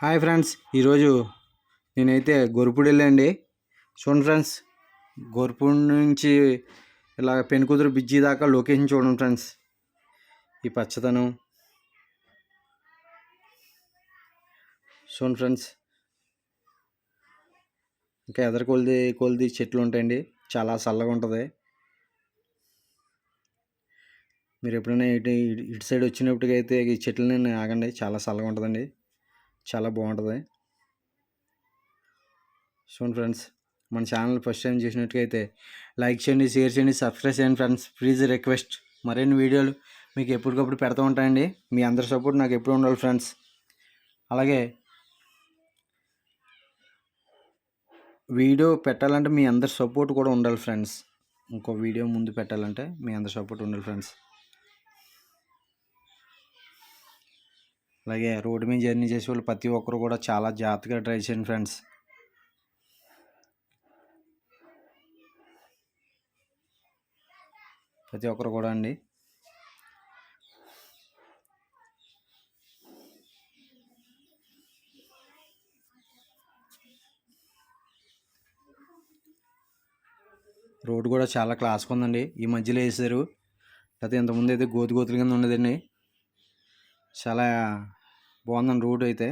Hi friends ఈరోజు నేనైతే గొరుపుడు వెళ్ళండి చూడండి ఫ్రెండ్స్ గొరుపుడు నుంచి ఇలా పెనుకుదురు బిజ్జి దాకా లొకేషన్ చూడండి ఫ్రెండ్స్. ఈ పచ్చదనం. చూడండి ఫ్రెండ్స్ ఇంకా ఎదర కొలిది కొలిది చెట్లు ఉంటాయండి. చాలా చల్లగా ఉంటుంది. మీరు ఎప్పుడైనా ఇటు ఇటు సైడ్ వచ్చినప్పటికైతే ఈ చెట్లని ఆగండి చాలా చల్లగా ఉంటుందండి. చాలా బాగుంటుంది. చూడండి ఫ్రెండ్స్ మన ఛానల్ ఫస్ట్ టైం చూసినట్టుగైతే లైక్ చేయండి షేర్ చేయండి సబ్స్క్రైబ్ చేయండి ఫ్రెండ్స్. ప్లీజ్ రిక్వెస్ట్ మరిన్ని వీడియోలు మీకు ఎప్పటికప్పుడు పెడతా ఉంటాయండి మీ అందరి సపోర్ట్ నాకు ఎప్పుడు ఉండాలి ఫ్రెండ్స్. అలాగే వీడియో పెట్టాలంటే మీ అందరి సపోర్ట్ కూడా ఉండాలి ఫ్రెండ్స్. ఇంకో వీడియో ముందు పెట్టాలంటే మీ అందరి సపోర్ట్ ఉండాలి ఫ్రెండ్స్. అలాగే రోడ్డు మీద జర్నీ చేసే వాళ్ళు ప్రతి ఒక్కరు కూడా చాలా జాగ్రత్తగా డ్రైవ్ చేయండి ఫ్రెండ్స్. ప్రతి ఒక్కరు కూడా అండి. రోడ్డు కూడా చాలా క్లాస్గా ఉందండి. ఈ మధ్యలో వేసారు లేకపోతే ఇంతకుముందు అయితే గోతు గోతుల కింద ఉండేదండి. చాలా బాగుందండి రూట్ అయితే